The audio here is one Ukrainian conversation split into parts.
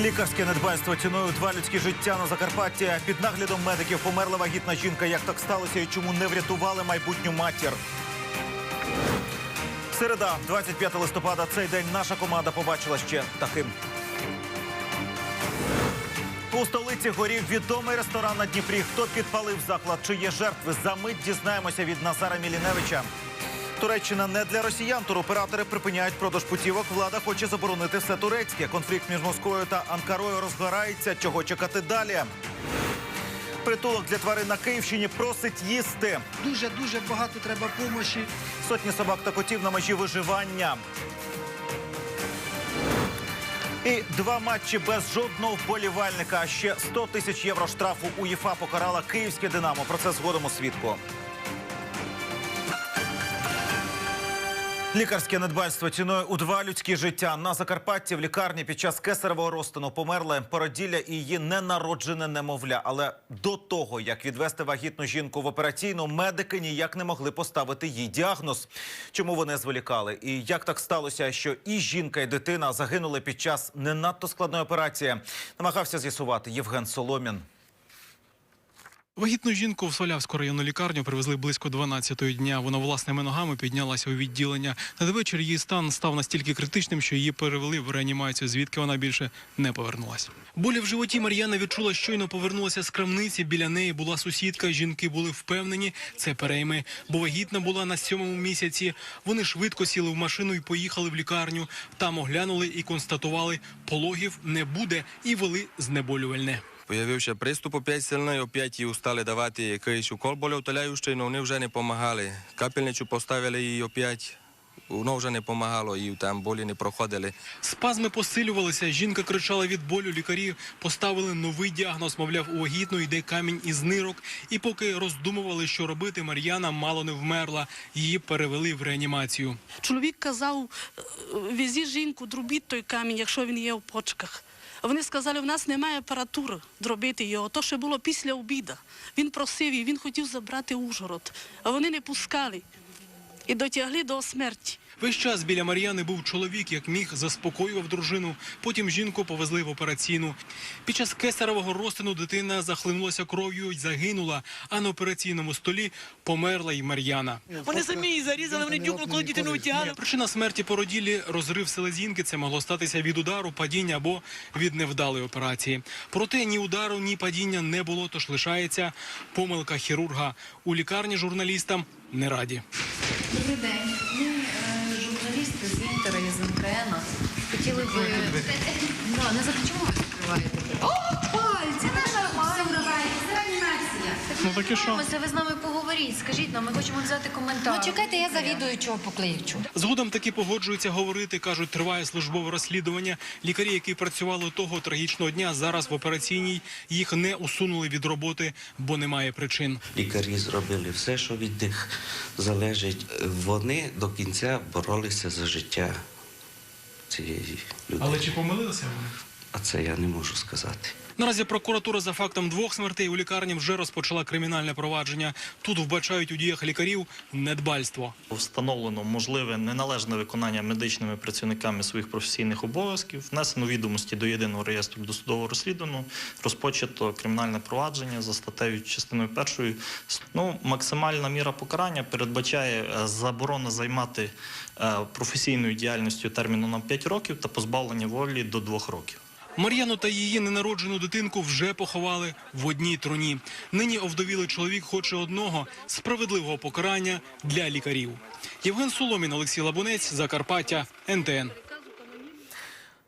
Лікарське недбальство ціною два людські життя на Закарпатті. Під наглядом медиків померла вагітна жінка. Як так сталося і чому не врятували майбутню матір? Середа, 25 листопада. Цей день наша команда побачила ще таким. У столиці горів відомий ресторан на Дніпрі. Хто підпалив заклад? Чи є жертви? За мить дізнаємося від Назара Міліневича. Туреччина не для росіян. Туроператори припиняють продаж путівок. Влада хоче заборонити все турецьке. Конфлікт між Москвою та Анкарою розгорається. Чого чекати далі? Притулок для тварин на Київщині просить їсти. Дуже дуже багато треба помощі. Сотні собак та котів на межі виживання. І два матчі без жодного вболівальника. А ще 100 тисяч євро штрафу УЄФА покарала київське Динамо. Про це згодом у свідку. Лікарське недбальство ціною у два людські життя на Закарпатті в лікарні під час кесаревого розтину померли породілля і її ненароджене немовля. Але до того, як відвести вагітну жінку в операційну, медики ніяк не могли поставити їй діагноз. Чому вони зволікали? І як так сталося, що і жінка, і дитина загинули під час не надто складної операції? Намагався з'ясувати Євген Соломін. Вагітну жінку в Солявську районну лікарню привезли близько 12-ї дня. Вона власними ногами піднялася у відділення. Надвечір її стан став настільки критичним, що її перевели в реанімацію, звідки вона більше не повернулася. Болі в животі Мар'яна відчула, щойно повернулася з крамниці. Біля неї була сусідка. Жінки були впевнені, це перейми, бо вагітна була на сьомому місяці. Вони швидко сіли в машину і поїхали в лікарню. Там оглянули і констатували, пологів не буде і вели знеболювальне. Появився приступ опять сильний, опять їй стали давати якийсь укол болеутоляючий, але вони вже не допомагали. Капельницю поставили і опять, воно вже не допомагало, і там болі не проходили. Спазми посилювалися. Жінка кричала від болю. Лікарі поставили новий діагноз. Мовляв, у вагітної йде камінь із нирок. І поки роздумували, що робити, Мар'яна мало не вмерла. Її перевели в реанімацію. Чоловік казав, «Е, везі жінку, дробіть той камінь, якщо він є в почках. Вони сказали, в нас немає апаратури зробити його. То що було після обіду. Він просив і він хотів забрати Ужгород, а вони не пускали і дотягли до смерті. Весь час біля Мар'яни був чоловік, як міг, заспокоював дружину. Потім жінку повезли в операційну. Під час кесаревого розтину дитина захлинулася кров'ю й загинула. А на операційному столі померла й Мар'яна. Вони самі її зарізали, вони дюкнули, коли дитину витягали. Причина смерті породілі розрив селезінки. Це могло статися від удару, падіння або від невдалої операції. Проте ні удару, ні падіння не було, тож лишається помилка хірурга. У лікарні журналістам не раді. Добрий день. Хотіли би. Да, не за чому ви закриваєте? О, пальці, не нормально. Це реанімація. Ну так і що? Це ви з нами поговоріть. Скажіть нам, ми хочемо взяти коментар. Ну чекайте, я завідуючого покличу. Згодом таки погоджуються говорити. кажуть, триває службове розслідування. Лікарі, які працювали того трагічного дня, зараз в операційній їх не усунули від роботи, бо немає причин. Лікарі зробили все, що від них залежить. Вони до кінця боролися за життя цієї людини. чи помилилися вони? А це я не можу сказати. Наразі прокуратура за фактом двох смертей у лікарні вже розпочала кримінальне провадження. Тут вбачають у діях лікарів недбальство. Встановлено можливе неналежне виконання медичними працівниками своїх професійних обов'язків, внесено відомості до єдиного реєстру досудового розслідування, розпочато кримінальне провадження за статтею частиною першою. Ну, максимальна міра покарання передбачає е, заборону займати е, професійною діяльністю терміном на 5 років та позбавлення волі до 2 років. Мар'яну та її ненароджену дитинку вже поховали в одній труні. Нині овдовілий чоловік хоче одного справедливого покарання для лікарів. Євген Соломін, Олексій Лабунець, Закарпаття, НТН.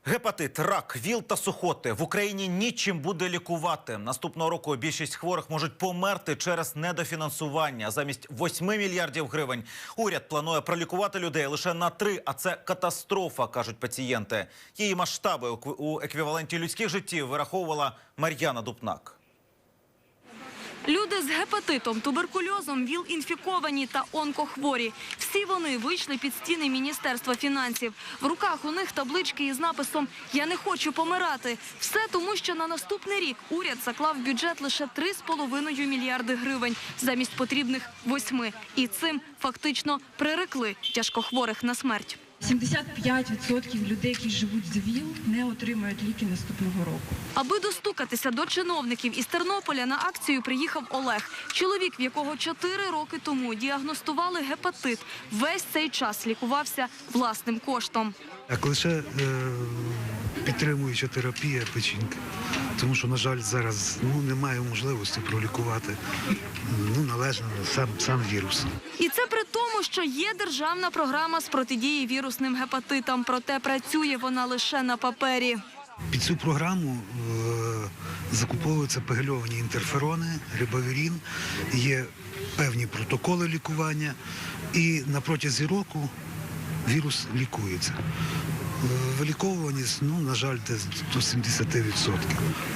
Гепатит, рак, ВІЛ та сухоти в Україні нічим буде лікувати. Наступного року більшість хворих можуть померти через недофінансування. Замість 8 мільярдів гривень уряд планує пролікувати людей лише на 3, а це катастрофа, кажуть пацієнти. Її масштаби у еквіваленті людських життів вираховувала Мар'яна Дупнак. Люди з гепатитом, туберкульозом, ВІЛ-інфіковані та онкохворі. Всі вони вийшли під стіни Міністерства фінансів. В руках у них таблички із написом «Я не хочу помирати». Все тому, що на наступний рік уряд заклав бюджет лише 3,5 мільярди гривень замість потрібних восьми. І цим фактично прирекли тяжкохворих на смерть. 75% людей, які живуть з ВІЛ, не отримають ліки наступного року. Аби достукатися до чиновників із Тернополя на акцію приїхав Олег. Чоловік, в якого чотири роки тому діагностували гепатит, весь цей час лікувався власним коштом. Як лише е, підтримуюча терапія печінки. Тому що, на жаль, зараз ну, немає можливості пролікувати ну, належно сам, сам вірус. І це при тому, що є державна програма з протидії вірусним гепатитам, проте працює вона лише на папері. Під цю програму е, закуповуються пегельовані інтерферони, рибавірін, є певні протоколи лікування, і на протязі року вірус лікується. Е, Виліковуваність, ну, на жаль, десь до 70%.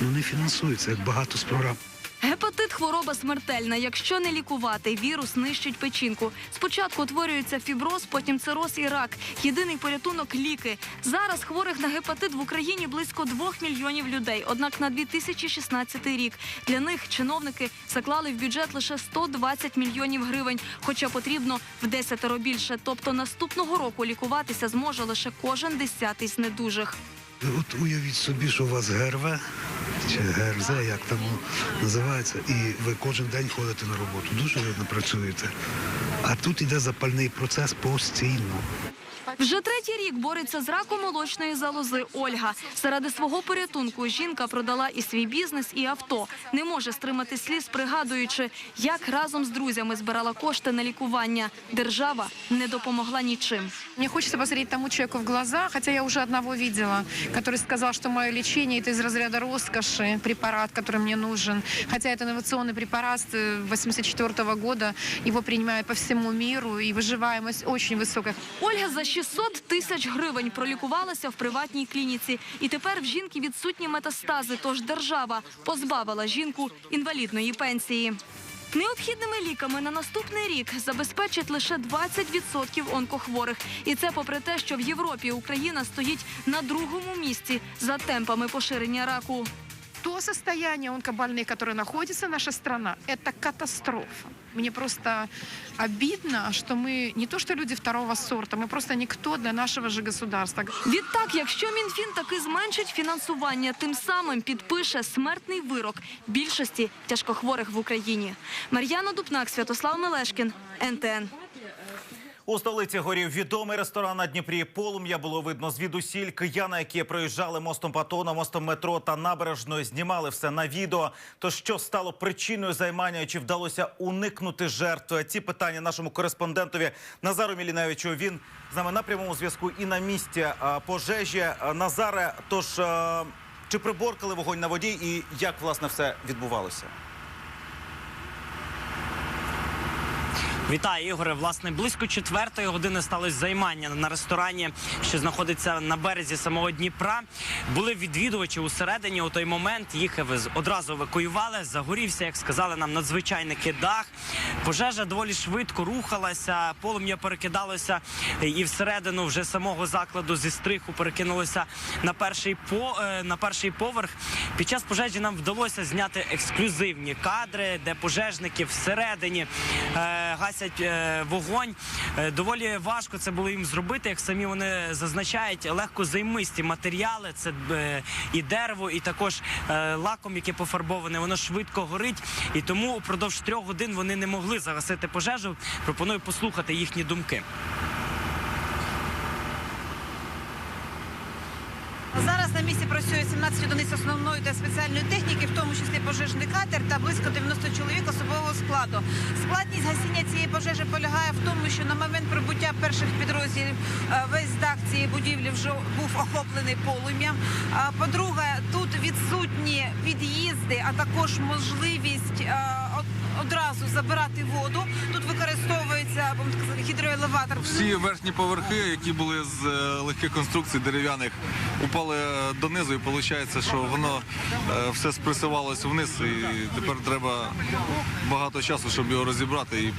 Ну, не фінансується, як багато з програм. Гепатит хвороба смертельна. Якщо не лікувати, вірус нищить печінку. Спочатку утворюється фіброз, потім цироз і рак. Єдиний порятунок ліки. Зараз хворих на гепатит в Україні близько двох мільйонів людей. Однак на 2016 рік для них чиновники заклали в бюджет лише 120 мільйонів гривень, хоча потрібно в десятеро більше. Тобто наступного року лікуватися зможе лише кожен десятий з недужих. От уявіть собі, що у вас ГРВ чи ГРЗ, як там називається, і ви кожен день ходите на роботу. Дуже ви працюєте. А тут іде запальний процес постійно. Вже третій рік бореться з раком молочної залози Ольга. Заради свого порятунку жінка продала і свій бізнес, і авто. Не може стримати сліз, пригадуючи, як разом з друзями збирала кошти на лікування. Держава не допомогла нічим. Мне хочется посмотреть тому человеку в глаза, хотя я уже одного видела, который сказал, что мое лечение это из разряда роскоши, препарат, который мне нужен. Хотя это инновационный препарат с 84 года, его принимают по всему миру, и выживаемость очень высокая. Ольга за 600 тисяч гривень пролікувалася в приватній клініці. І тепер в жінки відсутні метастази, тож держава позбавила жінку інвалідної пенсії. Необхідними ліками на наступний рік забезпечать лише 20% онкохворих. І це попри те, що в Європі Україна стоїть на другому місці за темпами поширення раку То состояние онкобольных, которое находится наша страна, это катастрофа. Мне просто обидно, что мы не то что люди второго сорта, мы просто никто для нашего же государства. Відтак, якщо Мінфін таки зменшить фінансування, тим самим підпише смертний вирок більшості тяжкохворих в Україні. Мар'яна Дупнак, Святослав Мелешкін, НТН. У столиці горів відомий ресторан на Дніпрі. Полум'я було видно звідусіль. Кияни, які проїжджали мостом Патона, мостом метро та набережною, знімали все на відео. То що стало причиною займання? Чи вдалося уникнути жертв? Ці питання нашому кореспондентові Назару Міліневичу. Він з нами на прямому зв'язку і на місці пожежі. А, Назаре, тож чи приборкали вогонь на воді, і як власне все відбувалося? Вітаю, Ігоре. Власне, близько четвертої години сталося займання на ресторані, що знаходиться на березі самого Дніпра. Були відвідувачі усередині. У той момент їх одразу евакуювали. Загорівся, як сказали нам, надзвичайники дах. Пожежа доволі швидко рухалася, полум'я перекидалося і всередину вже самого закладу зі стриху перекинулося на перший по е, на перший поверх. Під час пожежі нам вдалося зняти ексклюзивні кадри, де пожежники всередині е, гасять е, вогонь. Е, доволі важко це було їм зробити, як самі вони зазначають, легкозаймисті матеріали. Це е, і дерево, і також лаком, яке пофарбоване, воно швидко горить. І тому упродовж трьох годин вони не могли загасити пожежу. Пропоную послухати їхні думки. Зараз на місці працює 17 одиниць основної та спеціальної техніки, в тому числі пожежний катер та близько 90 чоловік особового складу. Складність гасіння цієї пожежі полягає в тому, що на момент прибуття перших підрозділів е, весь дах цієї будівлі вже був охоплений полум'ям. По-друге, тут відсутні під'їзди, а також можливість е, одразу забирати воду. Тут використовується будемо гідроелеватор. Всі верхні поверхи, які були з е, легких конструкцій дерев'яних, упали е, донизу, і виходить, що воно е, все спресувалося вниз, і тепер треба багато часу, щоб його розібрати і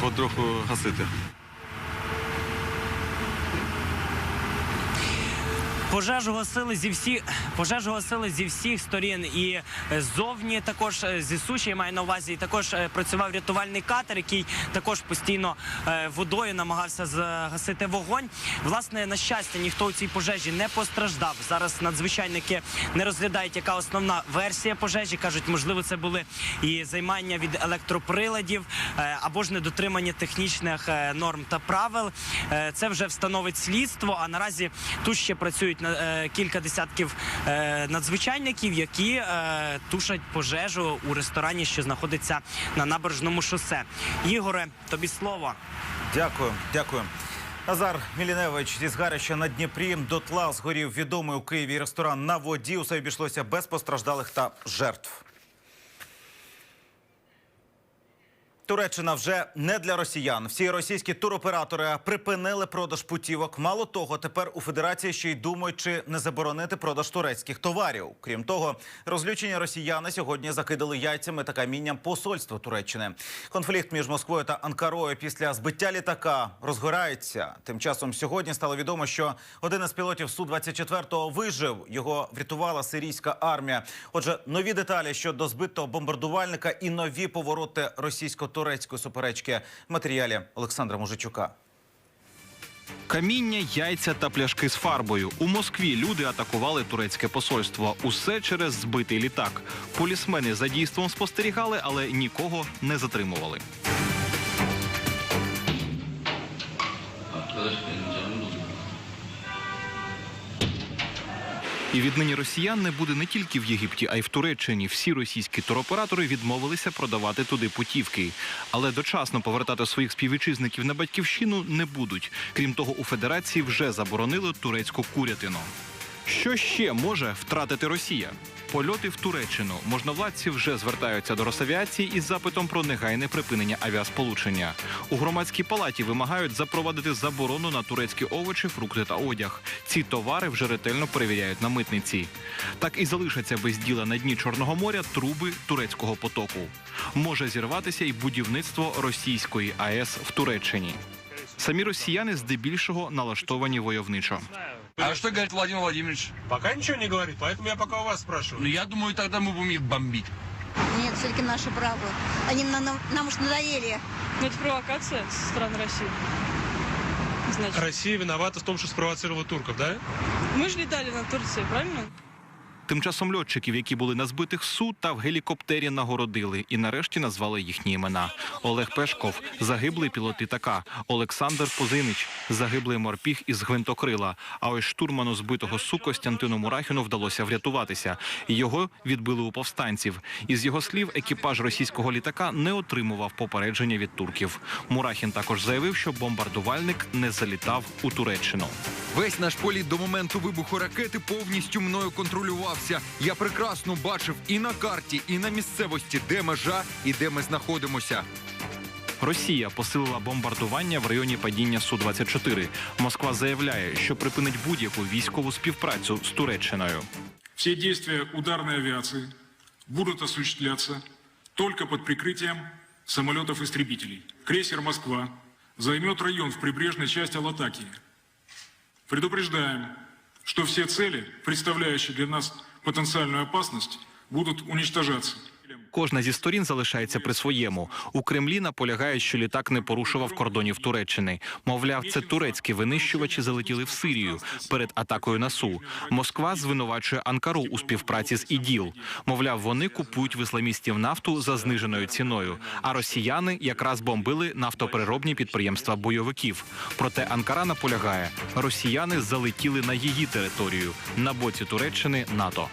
потроху гасити. Пожежу гасили зі всіх пожежу гасили зі всіх сторін, і е, ззовні також е, зі суші я маю на увазі. І також е, працював рятувальний катер, який також постійно водою намагався загасити вогонь. Власне, на щастя, ніхто у цій пожежі не постраждав. Зараз надзвичайники не розглядають, яка основна версія пожежі. кажуть, можливо, це були і займання від електроприладів або ж недотримання технічних норм та правил. Це вже встановить слідство. А наразі тут ще працюють на- е, кілька десятків е, надзвичайників, які е, тушать пожежу у ресторані, що знаходиться на набережному шосе. Ігоре, тобі слово. Дякую, дякую. Назар Міліневич зі згарища на Дніпрі дотла згорів відомий у Києві ресторан на воді. Усе обійшлося без постраждалих та жертв. Туреччина вже не для росіян. Всі російські туроператори припинили продаж путівок. Мало того, тепер у федерації ще й думають, чи не заборонити продаж турецьких товарів. Крім того, розлючені росіяни сьогодні закидали яйцями та камінням посольство Туреччини. Конфлікт між Москвою та Анкарою після збиття літака розгорається. Тим часом сьогодні стало відомо, що один із пілотів су 24 вижив. Його врятувала сирійська армія. Отже, нові деталі щодо збитого бомбардувальника і нові повороти російсько-турецької суперечки в матеріалі Олександра Мужичука. Каміння, яйця та пляшки з фарбою. У Москві люди атакували турецьке посольство. Усе через збитий літак. Полісмени за дійством спостерігали, але нікого не затримували. І віднині росіян не буде не тільки в Єгипті, а й в Туреччині. Всі російські туроператори відмовилися продавати туди путівки. Але дочасно повертати своїх співвітчизників на батьківщину не будуть. Крім того, у федерації вже заборонили турецьку курятину. Що ще може втратити Росія? Польоти в Туреччину можновладці вже звертаються до Росавіації із запитом про негайне припинення авіасполучення. У громадській палаті вимагають запровадити заборону на турецькі овочі, фрукти та одяг. Ці товари вже ретельно перевіряють на митниці. Так і залишаться без діла на дні Чорного моря труби турецького потоку. Може зірватися і будівництво російської АЕС в Туреччині. Самі росіяни здебільшого налаштовані войовничо. А что говорит Владимир Владимирович? Пока ничего не говорит, поэтому я пока у вас спрашиваю. Ну, я думаю, тогда мы будем их бомбить. Нет, все-таки наше право. Они нам, нам, нам уж надоели. Ну, это провокация со стороны России. Значит, Россия виновата в том, что спровоцировала турков, да? мы же летали на Турцию, правильно? Тим часом льотчиків, які були на збитих су та в гелікоптері, нагородили і нарешті назвали їхні імена. Олег Пешков, загиблий пілот літака, Олександр Позинич, загиблий морпіг із гвинтокрила. А ось штурману збитого су Костянтину Мурахіну вдалося врятуватися. Його відбили у повстанців. Із його слів, екіпаж російського літака не отримував попередження від турків. Мурахін також заявив, що бомбардувальник не залітав у Туреччину. Весь наш політ до моменту вибуху ракети повністю мною контролювався. Я прекрасно бачив і на карті, і на місцевості, де межа і де ми знаходимося. Росія посилила бомбардування в районі падіння су 24 Москва заявляє, що припинить будь-яку військову співпрацю з Туреччиною. Все действия ударной авиации будут осуществляться только под прикрытием самолетов-истребителей. Крейсер «Москва» займет район в прибрежной части Латакии. Предупреждаем, что все цели, представляющие для нас потенциальную опасность, будут уничтожаться. Кожна зі сторін залишається при своєму. У Кремлі наполягають, що літак не порушував кордонів Туреччини. Мовляв, це турецькі винищувачі залетіли в Сирію перед атакою на Су. Москва звинувачує Анкару у співпраці з ІДІЛ. Мовляв, вони купують в ісламістів нафту за зниженою ціною. А росіяни якраз бомбили нафтопереробні підприємства бойовиків. Проте Анкара наполягає, росіяни залетіли на її територію на боці Туреччини НАТО.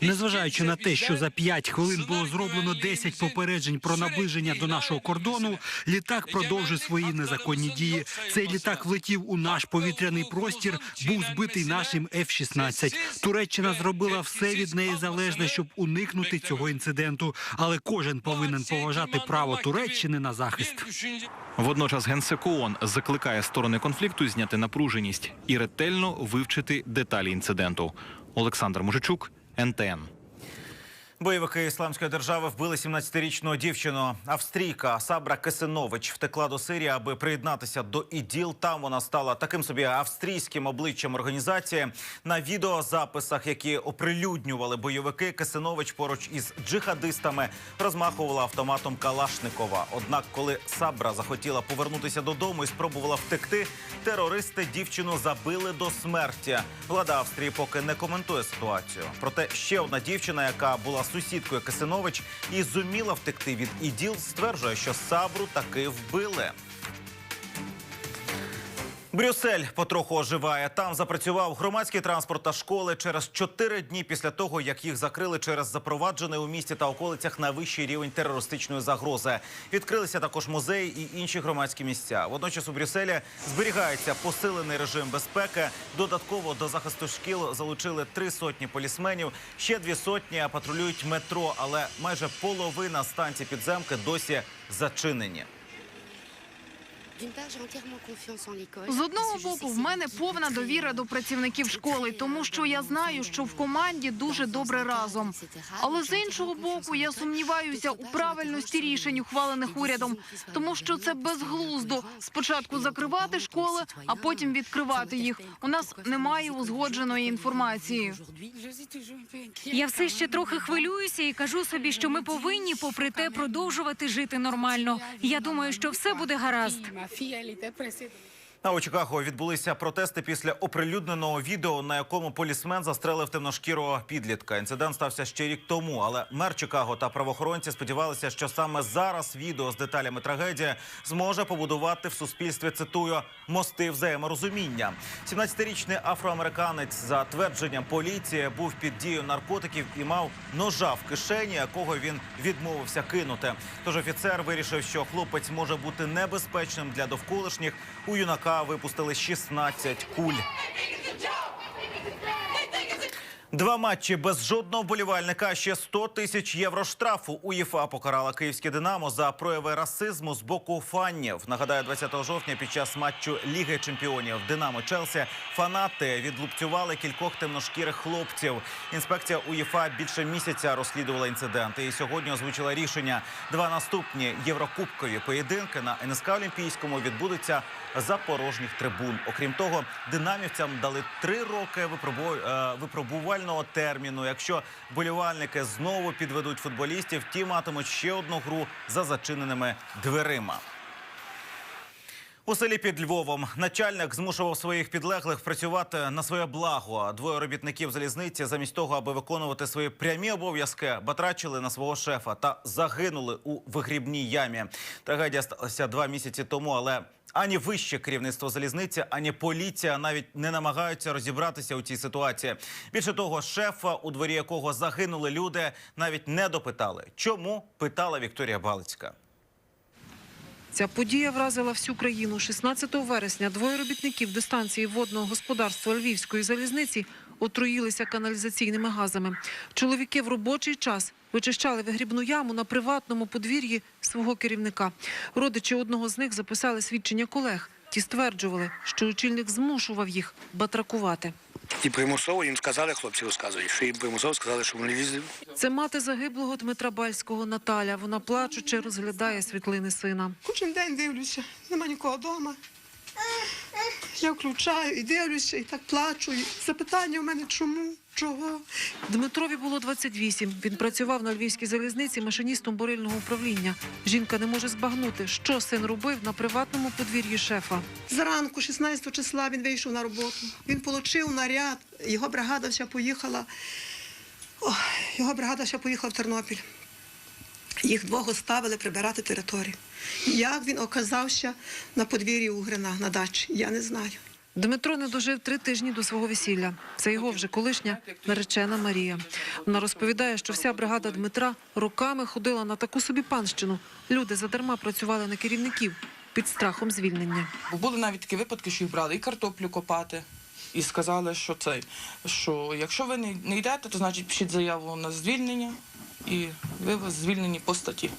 Незважаючи на те, що за 5 хвилин було зроблено 10 попереджень про наближення до нашого кордону, літак продовжує свої незаконні дії. Цей літак влетів у наш повітряний простір, був збитий нашим F-16. Туреччина зробила все від неї залежне, щоб уникнути цього інциденту. Але кожен повинен поважати право Туреччини на захист. Водночас генсек ООН закликає сторони конфлікту зняти напруженість і ретельно вивчити деталі інциденту. Олександр Мужичук, НТН. Бойовики ісламської держави вбили 17-річну дівчину. Австрійка Сабра Кисинович втекла до Сирії, аби приєднатися до іділ. Там вона стала таким собі австрійським обличчям організації. На відеозаписах, які оприлюднювали бойовики, Кисинович поруч із джихадистами розмахувала автоматом Калашникова. Однак, коли Сабра захотіла повернутися додому і спробувала втекти, терористи дівчину забили до смерті. Влада Австрії поки не коментує ситуацію. Проте ще одна дівчина, яка була сусідкою Кисинович і зуміла втекти від іділ, стверджує, що Сабру таки вбили. Брюссель потроху оживає. Там запрацював громадський транспорт та школи через чотири дні після того, як їх закрили через запроваджений у місті та околицях найвищий рівень терористичної загрози. Відкрилися також музеї і інші громадські місця. Водночас у Брюсселі зберігається посилений режим безпеки. Додатково до захисту шкіл залучили три сотні полісменів. Ще дві сотні патрулюють метро, але майже половина станцій підземки досі зачинені. З одного боку, в мене повна довіра до працівників школи, тому що я знаю, що в команді дуже добре разом. Але з іншого боку, я сумніваюся у правильності рішень, ухвалених урядом, тому що це безглуздо спочатку закривати школи, а потім відкривати їх. У нас немає узгодженої інформації. Я все ще трохи хвилююся і кажу собі, що ми повинні, попри те, продовжувати жити нормально. Я думаю, що все буде гаразд. fiel y te presento. У Чикаго відбулися протести після оприлюдненого відео, на якому полісмен застрелив темношкірого підлітка. Інцидент стався ще рік тому, але мер Чикаго та правоохоронці сподівалися, що саме зараз відео з деталями трагедії зможе побудувати в суспільстві цитую мости взаєморозуміння. 17-річний афроамериканець, за твердженням поліції, був під дією наркотиків і мав ножа в кишені, якого він відмовився кинути. Тож офіцер вирішив, що хлопець може бути небезпечним для довколишніх. У юнака випустили 16 куль. Два матчі без жодного вболівальника. Ще 100 тисяч євро штрафу. УЄФА покарала київське Динамо за прояви расизму з боку фанів. Нагадаю, 20 жовтня під час матчу Ліги Чемпіонів Динамо Челсі фанати відлупцювали кількох темношкірих хлопців. Інспекція УЄФА більше місяця розслідувала інцидент. І сьогодні озвучила рішення. Два наступні єврокубкові поєдинки на НСК Олімпійському відбудуться за порожніх трибун. Окрім того, динамівцям дали три роки випробу- е, терміну. Якщо болівальники знову підведуть футболістів, ті матимуть ще одну гру за зачиненими дверима. У селі під Львовом начальник змушував своїх підлеглих працювати на своє благо. Двоє робітників залізниці, замість того, аби виконувати свої прямі обов'язки, батрачили на свого шефа та загинули у вигрібній ямі. Трагедія сталася два місяці тому, але ані вище керівництво залізниці, ані поліція навіть не намагаються розібратися у цій ситуації. Більше того, шефа, у дворі якого загинули люди, навіть не допитали. Чому питала Вікторія Балицька. Ця подія вразила всю країну. 16 вересня двоє робітників дистанції водного господарства Львівської залізниці отруїлися каналізаційними газами. Чоловіки в робочий час вичищали вигрібну яму на приватному подвір'ї свого керівника. Родичі одного з них записали свідчення колег. Ті стверджували, що очільник змушував їх батракувати. І примусово їм сказали, хлопці розказують, що їм примусово сказали, що вони візли. Це мати загиблого Дмитра Бальського Наталя. Вона плачуче розглядає світлини сина. Кожен день дивлюся, нема нікого вдома. Я включаю і дивлюся, і так плачу. І запитання в мене чому, чого. Дмитрові було 28. Він працював на львівській залізниці машиністом бурильного управління. Жінка не може збагнути, що син робив на приватному подвір'ї шефа. Зранку, 16 числа, він вийшов на роботу. Він отримав наряд, його бригада вся поїхала. Ох, його бригада вся поїхала в Тернопіль. Їх двох оставили прибирати територію. Як він оказався на подвір'ї Угрина на дачі, я не знаю. Дмитро не дожив три тижні до свого весілля. Це його вже колишня наречена Марія. Вона розповідає, що вся бригада Дмитра роками ходила на таку собі панщину. Люди задарма працювали на керівників під страхом звільнення. Були навіть такі випадки, що їх брали і картоплю копати. І сказали, що цей, що якщо ви не йдете, то значить пишіть заяву на звільнення, і ви звільнені по статті.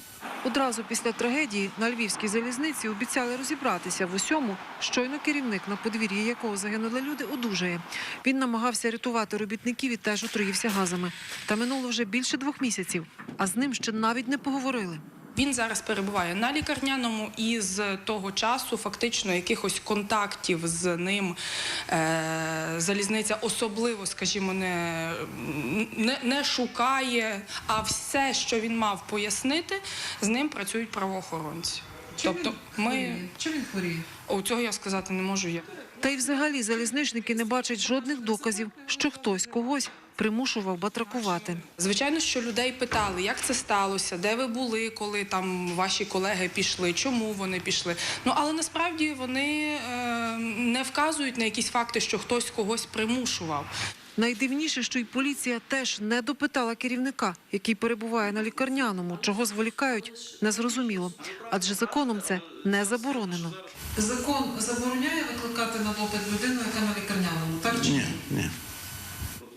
Одразу після трагедії на львівській залізниці обіцяли розібратися в усьому. Щойно керівник, на подвір'ї якого загинули люди, одужає. Він намагався рятувати робітників і теж отруївся газами. Та минуло вже більше двох місяців, а з ним ще навіть не поговорили. Він зараз перебуває на лікарняному і з того часу фактично якихось контактів з ним е, залізниця особливо, скажімо, не, не, не шукає. А все, що він мав пояснити, з ним працюють правоохоронці. тобто ми Чим він хворіє? О, цього я сказати не можу. Я. Та й взагалі залізничники не бачать жодних доказів, що хтось когось примушував батракувати. Звичайно, що людей питали, як це сталося, де ви були, коли там ваші колеги пішли, чому вони пішли. Ну але насправді вони е, не вказують на якісь факти, що хтось когось примушував. Найдивніше, що й поліція теж не допитала керівника, який перебуває на лікарняному. Чого зволікають, незрозуміло. Адже законом це не заборонено. Закон забороняє викликати на допит людину, яка на лікарняному, так чи ні? Ні.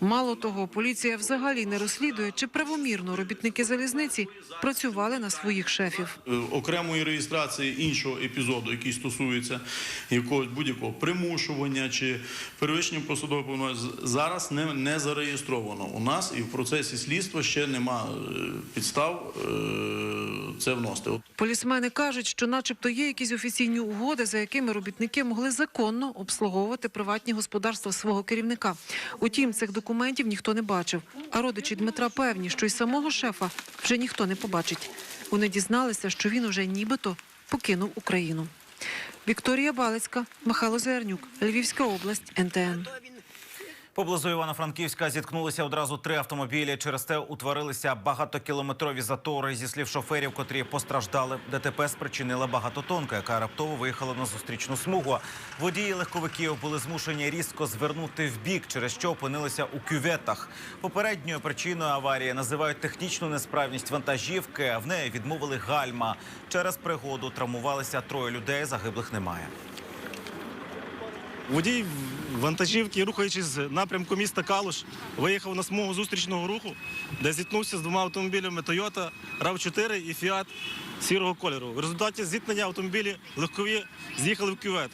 Мало того, поліція взагалі не розслідує, чи правомірно робітники залізниці працювали на своїх шефів. Е, Окремої реєстрації іншого епізоду, який стосується якогось будь-якого примушування чи перевищення посадового повноважень, зараз не, не зареєстровано. У нас і в процесі слідства ще нема е, підстав е, це вносити. Полісмени кажуть, що, начебто, є якісь офіційні угоди, за якими робітники могли законно обслуговувати приватні господарства свого керівника. Утім, цих документів ніхто не бачив. А родичі Дмитра певні, що й самого шефа вже ніхто не побачить. Вони дізналися, що він уже нібито покинув Україну. Вікторія Балицька, Михайло Зернюк, Львівська область, НТН. Поблизу Івано-Франківська зіткнулися одразу три автомобілі. Через те утворилися багатокілометрові затори. Зі слів шоферів, котрі постраждали. ДТП спричинила багатотонка, яка раптово виїхала на зустрічну смугу. Водії легковиків були змушені різко звернути в бік, через що опинилися у кюветах. Попередньою причиною аварії називають технічну несправність вантажівки. В неї відмовили гальма. Через пригоду травмувалися троє людей. Загиблих немає. Водій вантажівки, рухаючись з напрямку міста Калуш, виїхав на смугу зустрічного руху, де зіткнувся з двома автомобілями Toyota RAV4 і Fiat сірого кольору. В результаті зіткнення автомобілі легкові з'їхали в кювет.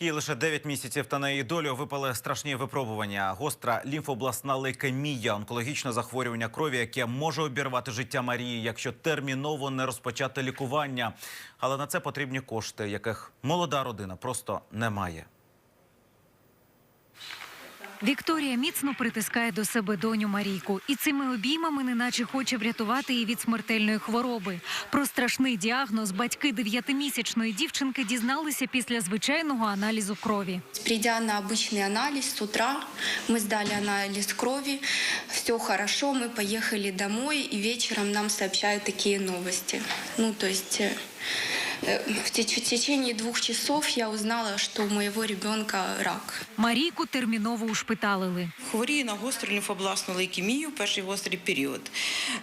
Їй лише 9 місяців та на її долю випали страшні випробування. Гостра лімфобласна лейкемія, онкологічне захворювання крові, яке може обірвати життя Марії, якщо терміново не розпочати лікування. Але на це потрібні кошти, яких молода родина просто не має. Вікторія міцно притискає до себе доню Марійку і цими обіймами неначе хоче врятувати її від смертельної хвороби. Про страшний діагноз батьки дев'ятимісячної дівчинки дізналися після звичайного аналізу крові. Придя на обычный анализ с утра, мы сдали анализ крови, все хорошо, мы поехали домой, и вечером нам сообщают такие новости. Ну, то есть э, э, в теч- в течение двух часов я узнала, что у моего ребенка рак. Марійку терміново ушпиталили. Хворіє на гостру лімфобласну лейкемію, перший гострий період.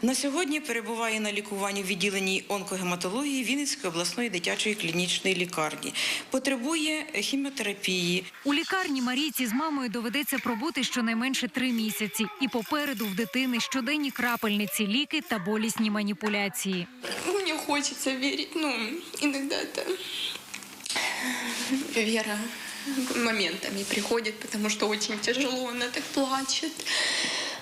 На сьогодні перебуває на лікуванні в відділенні онкогематології Вінницької обласної дитячої клінічної лікарні. Потребує хіміотерапії. У лікарні Марійці з мамою доведеться пробути щонайменше три місяці. І попереду в дитини щоденні крапельниці, ліки та болісні маніпуляції. Хочется верить, ну, иногда это вера моментами приходит, потому что очень тяжело, она так плачет,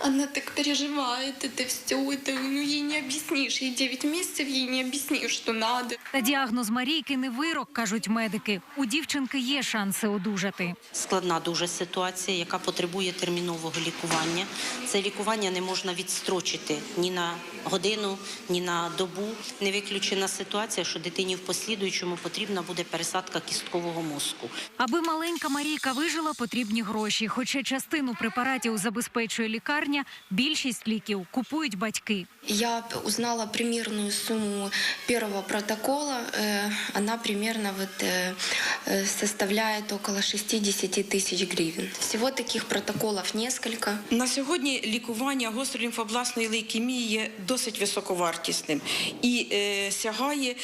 она так переживает это все, это ну, ей не объяснишь, ей 9 месяцев, ей не объяснишь, что надо. Та діагноз Марійки не вирок, кажуть медики. У дівчинки є шанси одужати. Складна дуже ситуація, яка потребує термінового лікування. Це лікування не можна відстрочити ні на годину, ні на добу. Не виключена ситуація, що дитині в послідуючому потрібна буде пересадка кісткового мозку. Аби маленька Марійка вижила, потрібні гроші. Хоча частину препаратів забезпечує лікарня, більшість ліків купують батьки. Я п- узнала примерную сумму первого протокола. Э, Она примерно вот, э, э, составляет около 60 тысяч гривен. Всего таких протоколов несколько. На сьогодні лікування гострої лімфобласної лейкемії є досить високовартісним і е, сягає,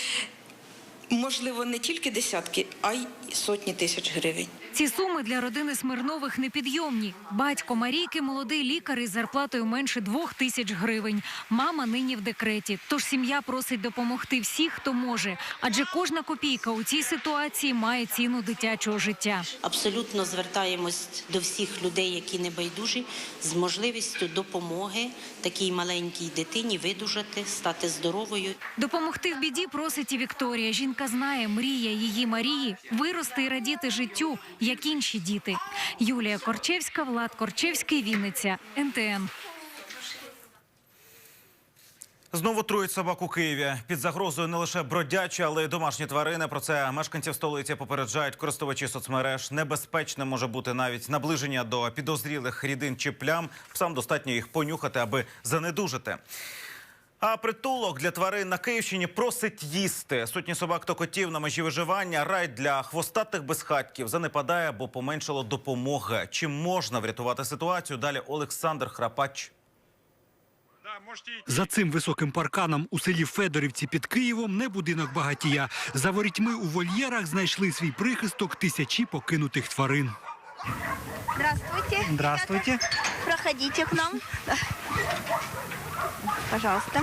можливо, не тільки десятки, а й сотні тисяч гривень. Ці суми для родини Смирнових непідйомні. Батько Марійки молодий лікар із зарплатою менше двох тисяч гривень. Мама нині в декреті. Тож сім'я просить допомогти всіх, хто може. Адже кожна копійка у цій ситуації має ціну дитячого життя. Абсолютно звертаємось до всіх людей, які не байдужі, з можливістю допомоги такій маленькій дитині видужати, стати здоровою. Допомогти в біді просить і Вікторія. Жінка знає, мрія її Марії вирости і радіти життю, як інші діти. Юлія Корчевська, Влад Корчевський, Вінниця, НТН. Знову трують собак у Києві. Під загрозою не лише бродячі, але й домашні тварини. Про це мешканців столиці попереджають користувачі соцмереж. Небезпечне може бути навіть наближення до підозрілих рідин чи плям. Псам достатньо їх понюхати, аби занедужити. А притулок для тварин на Київщині просить їсти. Сотні собак та котів на межі виживання. Рай для хвостатих безхатьків занепадає, бо поменшало допомоги. Чи можна врятувати ситуацію? Далі Олександр Храпач. За цим високим парканом у селі Федорівці під Києвом не будинок багатія. За ворітьми у вольєрах знайшли свій прихисток тисячі покинутих тварин. Здравствуйте. Здравствуйте. Проходите к нам. Пожалуйста.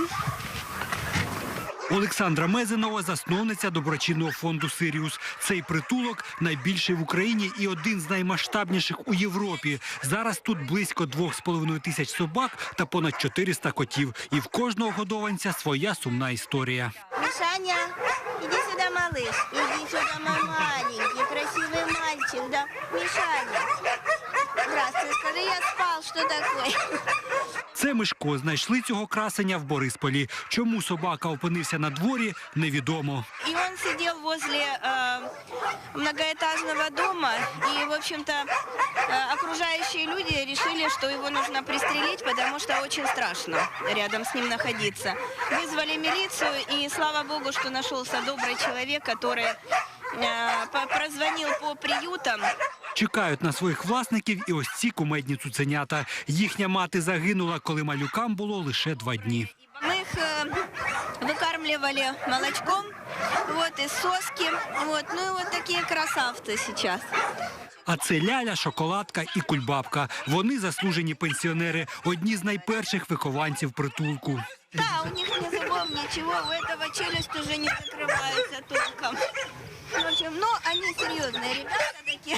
Олександра Мезенова, засновниця доброчинного фонду Сиріус. Цей притулок найбільший в Україні і один з наймасштабніших у Європі. Зараз тут близько двох з половиною тисяч собак та понад 400 котів. І в кожного годованця своя сумна історія. Мишаня, иди сюда, малыш. Иди сюда, мой маленький, красивый мальчик, да? Мишаня. Здравствуй, скажи, я спал, что такое? Це Мишко знайшли цього красення в Борисполі. Чому собака опинився на дворі, невідомо. И он сидел возле э, многоэтажного дома, и, в общем-то, э, окружающие люди решили, что его нужно пристрелить, потому что очень страшно рядом с ним находиться. Вызвали милицию, и слава богу, что нашелся добрый человек, который э, по- прозвонил по приютам, Чекають на своїх власників і ось ці кумедні цуценята. Їхня мати загинула, коли малюкам було лише два дні. Мы их э, выкармливали молочком, вот, из соски, вот, ну и вот такие красавцы сейчас. А це ляля, шоколадка і кульбабка. Вони заслужені пенсіонери, одні з найперших вихованців притулку. Да, у них ни зубом ничего, у этого челюсть уже не закрывается толком. В общем, ну, они серьезные ребята такие.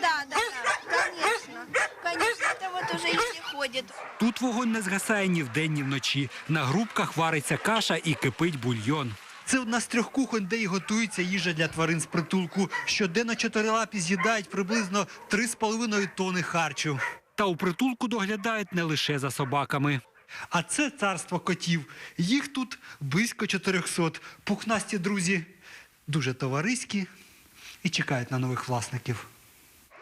Да, да, да, конечно. Конечно, это вот уже если ходит. Тут вогонь не згасає ні вдень, ні вночі. На грубках вариться каша і кипить бульйон. Це одна з трьох кухонь, де і готується їжа для тварин з притулку. Щоденно чотирилапі з'їдають приблизно 3,5 тони харчу. Та у притулку доглядають не лише за собаками. А це царство котів. Їх тут близько 400. Пухнасті друзі дуже товариські і чекають на нових власників.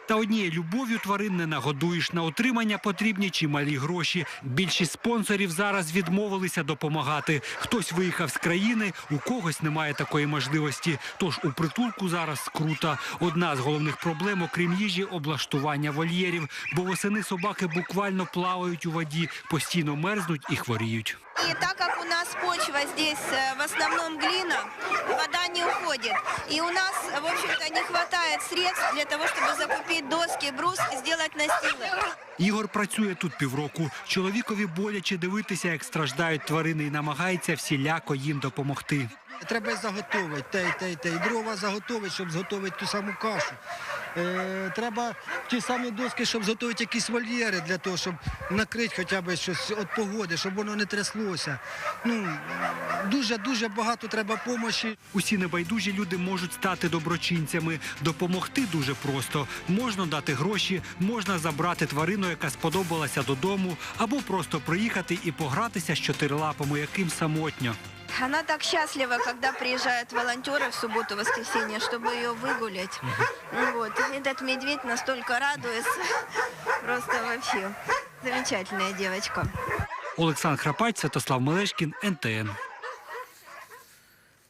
Та однією любов'ю тварин не нагодуєш. На отримання потрібні чималі гроші. Більшість спонсорів зараз відмовилися допомагати. Хтось виїхав з країни, у когось немає такої можливості. Тож у притулку зараз скрута. Одна з головних проблем, окрім їжі, облаштування вольєрів. Бо восени собаки буквально плавають у воді, постійно мерзнуть і хворіють. И так как у нас почва здесь э, в основном глина, вода не уходит. И у нас, в общем-то, не хватает средств для того, чтобы закупить доски, брус и сделать настилы. Ігор працює тут півроку. Чоловікові боляче дивитися, як страждають тварини, і намагається всіляко їм допомогти. Треба заготовити те, те, те. І дрова заготовити, щоб зготовити ту саму кашу. Е, треба ті самі доски, щоб зготовити якісь вольєри для того, щоб накрити хоча б щось від погоди, щоб воно не тряслося. Ну, дуже-дуже багато треба допомоги. Усі небайдужі люди можуть стати доброчинцями. Допомогти дуже просто. Можна дати гроші, можна забрати тварину, яка сподобалася додому, або просто приїхати і погратися з чотирилапами, яким самотньо. Она так счастлива, когда приезжают волонтеры в субботу-воскресенье, чтобы ее выгулять. Ну Вот. Этот медведь настолько радуется. Просто вообще замечательная девочка. Олександр Храпать, Святослав Мелешкін, НТН.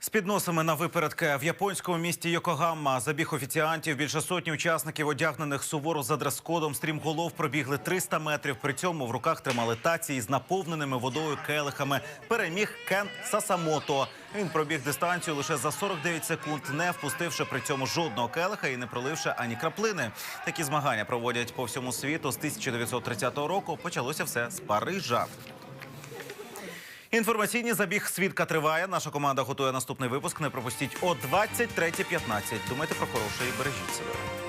З підносами на випередки в японському місті Йокогамма забіг офіціантів. Більше сотні учасників, одягнених суворо за дрес-кодом, стрімголов пробігли 300 метрів. При цьому в руках тримали таці з наповненими водою келихами. Переміг Кен Сасамото. Він пробіг дистанцію лише за 49 секунд, не впустивши при цьому жодного келиха і не проливши ані краплини. Такі змагання проводять по всьому світу з 1930 року. Почалося все з Парижа. Інформаційний забіг свідка триває. Наша команда готує наступний випуск. Не пропустіть о 23.15. Думайте про хороше і бережіть себе.